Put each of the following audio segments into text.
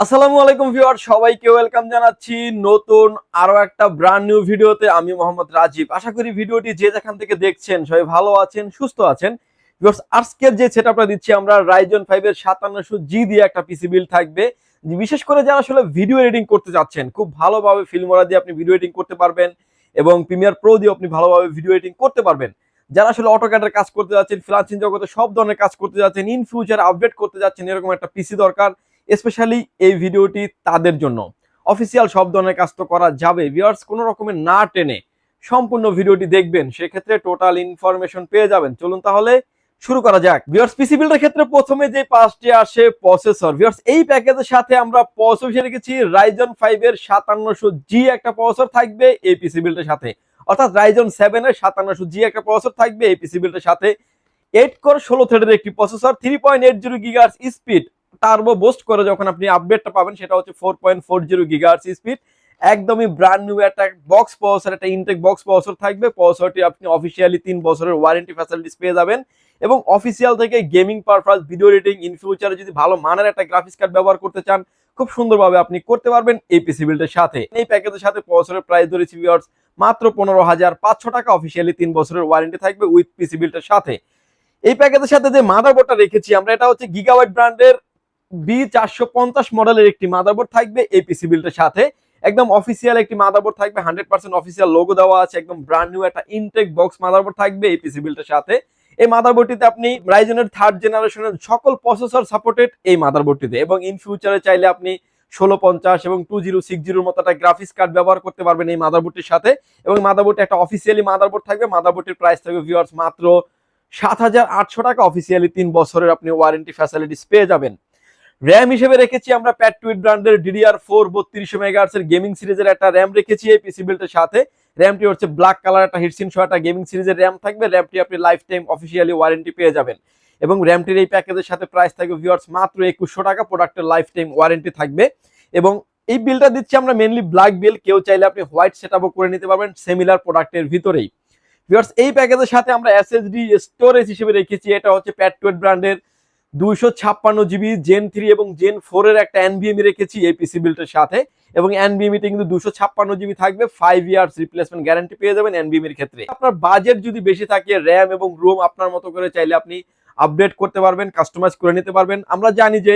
আসসালামু আলাইকুম ভিউয়ার সবাইকে ওয়েলকাম জানাচ্ছি নতুন আরও একটা ব্র্যান্ড নিউ ভিডিওতে। আমি মোহাম্মদ রাজীব। আশা করি ভিডিওটি যে যেখান থেকে দেখছেন সবাই ভালো আছেন, সুস্থ আছেন। ভিউয়ার্স, আজকের যে সেটআপটা দিচ্ছি আমরা রাইজন ফাইভের সাতান্নশো জি দিয়ে একটা পিসি বিল থাকবে। বিশেষ করে যারা আসলে ভিডিও এডিটিং করতে যাচ্ছেন খুব ভালোভাবে ফিল্মরা দিয়ে আপনি ভিডিও এডিটিং করতে পারবেন এবং প্রিমিয়ার প্রো দিয়ে আপনি ভালোভাবে ভিডিও এডিটিং করতে পারবেন। যারা আসলে অটোক্যাডের কাজ করতে যাচ্ছেন ফ্রিলান্সিং জগতে সব ধরনের কাজ করতে যাচ্ছেন ইন ফিউচার আপডেট করতে যাচ্ছেন, এরকম একটা পিসি দরকার। স্পেশালি এই ভিডিওটি তাদের জন্য। অফিসিয়াল সব ধরনের কাজ তো করা যাবে। ভিউয়ার্স কোনো রকমের না টেনে সম্পূর্ণ ভিডিওটি দেখবেন, সেক্ষেত্রে টোটাল ইনফরমেশন পেয়ে যাবেন। চলুন তাহলে শুরু করা যাক। ভিউয়ার্স পিসি বিল্ডের ক্ষেত্রে প্রথমে যে পাঁচটি আসে প্রসেসর ভিউয়ার্স এই প্যাকেজের সাথে আমরা প্রসেসর রেখেছি রাইজন ফাইভ এর সাতান্নশো জি একটা প্রসেসর থাকবে এই পিসি বিল্ডের সাথে। অর্থাৎ রাইজন সেভেন এর সাতান্নশো জি একটা প্রসেসর থাকবে এই পিসি বিল্ডের সাথে। এইট কোর ষোলো থ্রেডের একটি processor three point eight zero gigahertz speed turbo boost করে যখন আপনি আপডেটটা পাবেন, সেটা হচ্ছে four point four zero gigahertz speed একদমই ব্র্যান্ড নিউ একটা বক্স প্রসেসর একটা ইনটেক বক্স প্রসেসর থাকবে। প্রসেসরটি আপনি অফিসিয়ালি তিন বছরের ওয়ারেন্টি ফ্যাসিলিটিস পেয়ে যাবেন। এবং অফিসিয়াল থেকে gaming purpose video editing in ফিউচারে যদি ভালো মানের একটা গ্রাফিক্স কার্ড ব্যবহার করতে চান, খুব সুন্দরভাবে আপনি করতে পারবেন এই পিসি বিল্ডের সাথে। এই প্যাকেজের সাথে প্রসেসরের প্রাইস ধরেছি ভিউয়ার্স মাত্র পনেরো হাজার পাঁচশো টাকা। অফিসিয়ালি তিন বছরের ওয়ারেন্টি থাকবে উইথ পিসি বিল্ডের সাথে। এই প্যাকেজের সাথে যে মাদারবোর্ডটা রেখেছি আমরা, এটা হচ্ছে গিগাওয়াইট ব্র্যান্ডের বি চারশো পঞ্চাশ মডেলের একটি মাদারবোর্ড থাকবে এই পিসি বিল্ডের সাথে। একদম অফিসিয়াল একটি মাদারবোর্ড থাকবে হান্ড্রেড পার্সেন্ট অফিসিয়াল লোগো দেওয়া আছে, একদম ব্র্যান্ড নিউ একটা ইনটেক বক্স মাদারবোর্ড থাকবে এই পিসি বিল্ডের সাথে। এই মাদারবোর্ডটিতে আপনি রাইজনের থার্ড জেনারেশনের সকল প্রসেসর সাপোর্টেড এই মাদারবোর্ডটিতে। এবং ইন ফিউচারে চাইলে আপনি ষোলো পঞ্চাশ এবং টু জিরো সিক্স জিরোর মতো একটা গ্রাফিক্স কার্ড ব্যবহার করতে পারবেন এই মাদারবোর্ডটির সাথে। এবং মাদারবোর্ডটি একটা অফিসিয়ালি মাদারবোর্ড থাকবে, মাদারবোর্ডটির প্রাইস থাকবে ভিউয়ার্স মাত্র সাত হাজার আটশো টাকা অফিসিয়ালি তিন বছরের আপনি ওয়ারেন্টি ফ্যাসিলিটিস পেয়ে যাবেন। র্যাম হিসেবে রেখেছি আমরা প্যাটুইট ব্র্যান্ডের ডিডিআর ফোর বত্রিশশো মেগাহার্সের গেমিং সিরিজের একটা র্যাম রেখেছি এই পিসি বিল্ডের সাথে। র্যামটি হচ্ছে ব্ল্যাক কালার একটা হিটসিন সহ একটা গেমিং সিরিজের র্যাম থাকবে। র্যামটি আপনি লাইফ টাইম অফিসিয়ালি ওয়ারেন্টি পেয়ে যাবেন। এবং র্যামটির এই প্যাকেজের সাথে প্রাইস থাকবে ভিওয়ার্স মাত্র একুশশো টাকা প্রোডাক্টের লাইফ টাইম ওয়ারেন্টি থাকবে। এবং এই বিলটা দিচ্ছি আমরা মেনলি ব্ল্যাক বিল কেউ চাইলে আপনি হোয়াইট সেট করে নিতে পারবেন সিমিলার প্রোডাক্টের ভিতরেই। ভিউয়ার্স এই প্যাকেজের সাথে আমরা এসএসডি স্টোরেজ হিসেবে রেখেছি, এটা হচ্ছে প্যাটুয়েট ব্র্যান্ডের দুইশো ছাপ্পান্ন জিবি জেন থ্রি এবং জেন ফোর এর একটা এনবিএমি রেখেছি এই পিসি বিল্টের সাথে। এবং এনবিএমিতে কিন্তু দুশো ছাপ্পান্ন জিবি থাকবে ফাইভ ইয়ার্স রিপ্লেসমেন্ট গ্যারান্টি পেয়ে যাবেন এনবিএমির ক্ষেত্রে। আপনার বাজেট যদি বেশি থাকে র্যাম এবং রোম আপনার মতো করে চাইলে আপনি আপডেট করতে পারবেন কাস্টমাইজ করে নিতে পারবেন। আমরা জানি যে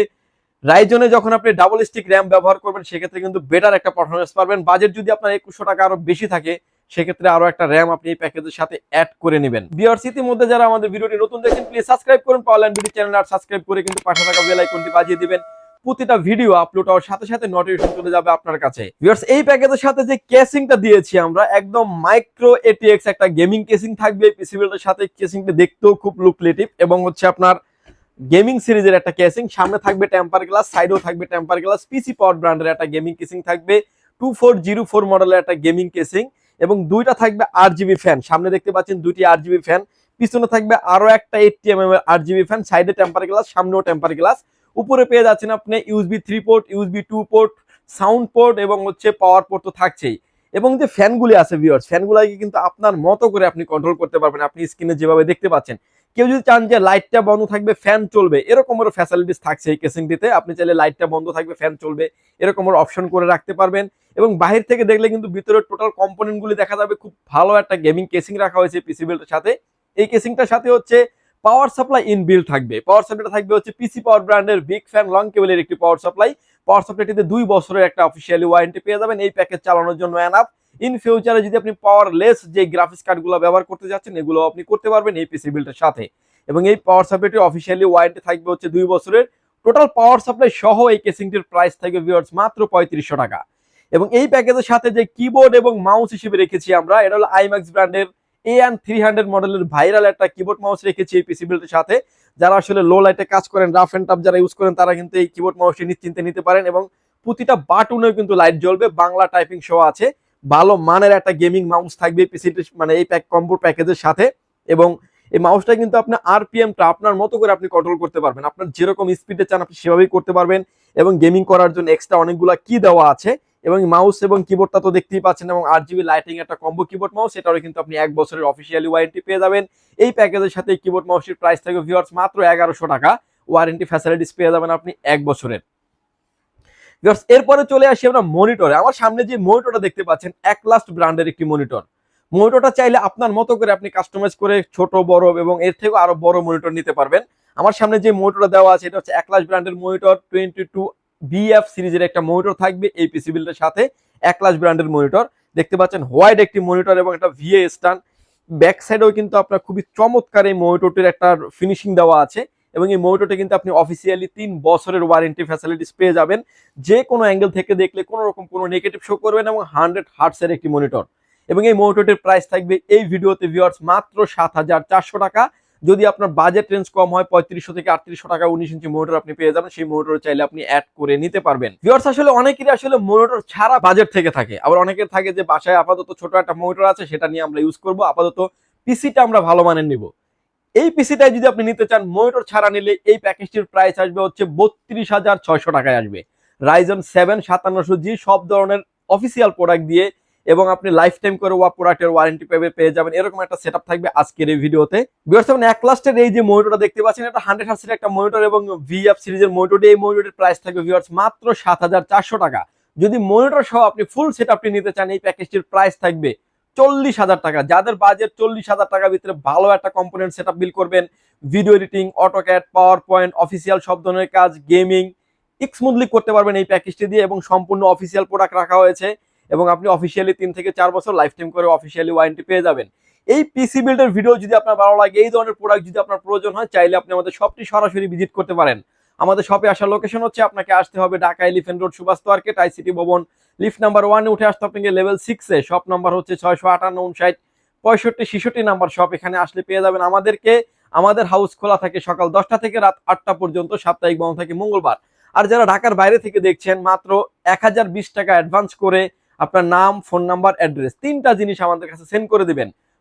রাইজনে যখন আপনি ডাবল স্টিক র্যাম ব্যবহার করবেন, সেক্ষেত্রে কিন্তু বেটার একটা পারফরমেন্স পাবেন। বাজেট যদি আপনার একুশশো টাকা আরও বেশি থাকে সেক্ষেত্রে আরও একটা র্যাম আপনি এই প্যাকেজের সাথে অ্যাড করে নেবেন। বিয়ার্স মধ্যে যারা আমাদের ভিডিওটি নতুন দেখেন প্লিজ সাবস্ক্রাইব করুন পাওয়ার বিডি চ্যানেল আর সাবস্ক্রাইব করে কিন্তু পাশে থাকা বেল আইকনটি বাজিয়ে দিবেন। প্রতিটা ভিডিও আপলোড হওয়ার সাথে সাথে নোটিফিকেশন চলে যাবে আপনার কাছে। ভিউয়ার্স এই প্যাকেজের সাথে যে কেসিংটা দিয়েছি আমরা, একদম মাইক্রো এটিএক্স একটা গেমিং কেসিং থাকবে। পিসি বিল্ডের সাথে কেসিংটা দেখতেও খুব লুকলেটিভ এবং হচ্ছে আপনার গেমিং সিরিজের একটা কেসিং সামনে থাকবে টেম্পার গ্লাস সাইডেও থাকবে টেম্পার গ্লাস পিসি পাওয়ার ব্র্যান্ডের একটা গেমিং কেসিং থাকবে। টু ফোর জিরো ফোর মডেলের একটা গেমিং কেসিং এবং দুইটা থাকবে আট জিবি ফ্যান সামনে দেখতে পাচ্ছেন দুইটি আট জিবি ফ্যান পিছনে থাকবে আরও একটা এইটটি এম এর আট জিবি ফ্যান সাইডে টেম্পার গ্লাস সামনেও টেম্পার গ্লাস উপরে পেয়ে যাচ্ছেন আপনি USB three port USB two port sound port এবং হচ্ছে পাওয়ার পোর্ট তো থাকছেই। এবং যে ফ্যানগুলি আছে ভিউয়ার্স ফ্যানগুলোকে কিন্তু আপনার মতো করে আপনি কন্ট্রোল করতে পারবেন। আপনি স্ক্রিনে যেভাবে দেখতে পাচ্ছেন। কেউ যদি চান যে লাইটটা বন্ধ থাকবে ফ্যান চলবে, এরকমেরও ফ্যাসিলিটিস থাকছে এই কেসিংটিতে আপনি চাইলে লাইটটা বন্ধ থাকবে ফ্যান চলবে এরকমের অপশন করে রাখতে পারবেন। এবং বাহির থেকে দেখলে কিন্তু ভিতরের টোটাল কম্পোনেন্টগুলি দেখা যাবে, খুব ভালো একটা গেমিং কেসিং রাখা হয়েছে পিসি বিল্ডের সাথে। এই কেসিংটার সাথে হচ্ছে পাওয়ার সাপ্লাই ইন বিল্ড থাকবে পাওয়ার সাপ্লাইটা থাকবে হচ্ছে পিসি পাওয়ার ব্র্যান্ডের বিগ ফ্যান লং কেবলের একটি পাওয়ার সাপ্লাই পাওয়ার সাপ্লাইটিতে দুই বছরের একটা অফিসিয়ালি ওয়ারেন্টি পেয়ে যাবেন। এই প্যাকেজ চালানোর জন্য এনাফ ইন ফিউচারে যদি আপনি পাওয়ারলেস যে গ্রাফিক্স কার্ডগুলো ব্যবহার করতে যাচ্ছেন, এগুলো আপনি করতে পারবেন এই পিসি বিল্ডের সাথে। এবং এই পাওয়ার সাপ্লাইটি অফিসিয়ালি ওয়ারেন্টি থাকবে হচ্ছে দুই বছরের। টোটাল পাওয়ার সাপ্লাই সহ এই কেসিংটির প্রাইস থাকবে ভিউয়ার্স মাত্র পঁয়ত্রিশশো টাকা। এবং এই প্যাকেজের সাথে যে কিবোর্ড এবং মাউস হিসেবে রেখেছি আমরা, এটা হলো আইম্যাক্স ব্র্যান্ডের এ অ্যান থ্রি হান্ড্রেড মডেলের ভাইরাল একটা কিবোর্ড মাউস রেখেছি এই পিসি বিল্ডের সাথে। যারা আসলে লো লাইটে কাজ করেন রাফ অ্যান্ড টাফ যারা ইউজ করেন, তারা কিন্তু এই কিবোর্ড মাউসটি নিশ্চিন্তে নিতে পারেন এবং প্রতিটা বাটনেও কিন্তু লাইট জ্বলবে। বাংলা টাইপিং সহ আছে। ভালো মানের একটা গেমিং মাউস থাকবে মানে এই প্যাক কম্বো প্যাকেজের সাথে। এবং এই মাউসটা কিন্তু আপনি আরপিএমটা আপনার মতো করে আপনি কন্ট্রোল করতে পারবেন। আপনার যেরকম স্পিডে চান আপনি সেভাবেই করতে পারবেন। এবং গেমিং করার জন্য এক্সট্রা অনেকগুলো কি দেওয়া আছে। এবং মাউস এবং কিবোর্ডটা তো দেখতেই পাচ্ছেন এবং আট জিবি লাইটিং একটা কম্বো কিবোর্ড মাউস এটারও কিন্তু আপনি এক বছরের অফিসিয়ালি ওয়ারেন্টি পেয়ে যাবেন। এই প্যাকেজের সাথে কিবোর্ড মাউসের প্রাইস থাকবে ভিউয়ার্স মাত্র এগারোশো টাকা। ওয়ারেন্টি ফ্যাসিলিটিস পেয়ে যাবেন আপনি এক বছরের। এরপরে চলে আসি আমরা মনিটরে আমার সামনে যে মনিটরটা দেখতে পাচ্ছেন একলাস্ট ব্র্যান্ডের একটি মনিটর মনিটরটা চাইলে আপনার মতো করে আপনি কাস্টমাইজ করে ছোট, বড় এবং এর থেকেও আরও বড় মনিটর নিতে পারবেন। আমার সামনে যে মনিটরটা দেওয়া আছে, এটা হচ্ছে একলাস ব্র্যান্ডের মনিটর টোয়েন্টি টু বিএফ সিরিজের একটা মনিটর থাকবে এই পিসি বিল্ডের সাথে একলাস ব্র্যান্ডের মনিটর দেখতে পাচ্ছেন হোয়াইট একটি মনিটর এবং একটা ভিএ স্টান ব্যাক সাইডেও কিন্তু আপনার খুবই চমৎকার এই মনিটরটির একটা ফিনিশিং দেওয়া আছে। এবং এই মনিটরটা কিন্তু আপনি অফিসিয়ালি তিন বছরের ওয়ারেন্টি ফ্যাসিলিটিস পেয়ে যাবেন। যে কোনো অ্যাঙ্গেল থেকে দেখলে কোনো রকম কোনো নেগেটিভ শো করবেন এবং হান্ড্রেড হার্টসের একটি মনিটর এবং এই মনিটরটির প্রাইস থাকবে এই ভিডিওতে ভিউয়ার্স মাত্র সাত হাজার চারশো টাকা। যদি আপনার বাজেট রেঞ্জ কম হয়, পঁয়ত্রিশশো থেকে আটত্রিশশো টাকা উনিশ ইঞ্চি মোটর আপনি পেয়ে যাবেন। সেই মোটর চাইলে আপনি অ্যাড করে নিতে পারবেন। ভিউয়ার্স আসলে অনেকেরই আসলে মোটর ছাড়া বাজেট থেকে থাকে। আবার অনেকের থাকে যে বাসায় আপাতত ছোট একটা মোটর আছে, সেটা নিয়ে আমরা ইউজ করব। আপাতত পিসিটা আমরা ভালো মানের নিব। এই পিসিটাই যদি আপনি নিতে চান মনিটর ছাড়া নিলে এই প্যাকেজটির প্রাইস আসবে হচ্ছে বত্রিশ হাজার ছয়শো টাকায় আসবে। রাইজন সেভেন সাতান্নশো জি সব ধরনের অফিসিয়াল প্রোডাক্ট দিয়ে এবং আপনি লাইফ টাইম করে ওয়া প্রোডাক্টের ওয়ারেন্টি পেবে পেয়ে যাবেন। এরকম একটা সেটআপ থাকবে আজকের এই ভিডিওতে সেভেন এক লাস্টের এই যে মনিটরটা দেখতে পাচ্ছেন, এটা হান্ড্রেড হার্সের একটা মনিটর এবং ভিএফ সিরিজের মনিটর এই মনিটরের প্রাইস থাকবে ভিউয়ার্স মাত্র সাত হাজার চারশো টাকা। যদি মনিটর সহ আপনি ফুল সেটআপটি নিতে চান, এই প্যাকেজটির প্রাইস থাকবে চল্লিশ হাজার টাকা। যাদের বাজেট চল্লিশ হাজার টাকার ভিতরে ভালো একটা কম্পোনেন্ট সেটআপ বিল করবেন video editing AutoCAD PowerPoint official সব ধরনের কাজ গেমিং স্মুথলি করতে পারবেন এই প্যাকেজটি দিয়ে এবং সম্পূর্ণ অফিসিয়াল প্রোডাক্ট রাখা হয়েছে এবং আপনি অফিসিয়ালি তিন থেকে চার বছর লাইফ টাইম করে অফিসিয়ালি ওয়ারেন্টি পেয়ে যাবেন। এই পিসি বিল্ডের ভিডিও যদি আপনার ভালো লাগে, এই ধরনের প্রোডাক্ট যদি আপনার প্রয়োজন হয়, চাইলে আপনি আমাদের সবটি সরাসরি ভিজিট করতে পারেন। আমাদের শপে আসার লোকেশন হচ্ছে আপনাকে আসতে হবে Dhaka elephant road Subhash market ICT ভবন। লিফট নাম্বার ওয়ানে উঠে আসতে আপনাকে লেভেল সিক্সে শপ নাম্বার হচ্ছে ছয়শো আটান্ন, উনষাট, পঁয়ষট্টি, ছেষট্টি নাম্বার শপ এখানে আসলে পেয়ে যাবেন আমাদেরকে। আমাদের হাউস খোলা থাকে সকাল দশটা থেকে রাত আটটা পর্যন্ত, সাপ্তাহিক বন্ধ থাকে মঙ্গলবার। আর যারা ঢাকার বাইরে থেকে দেখছেন, মাত্র এক হাজার বিশ টাকা অ্যাডভান্স করে আপনার নাম ফোন নাম্বার অ্যাড্রেস তিনটা জিনিস আমাদের কাছে সেন্ড করে দিবেন।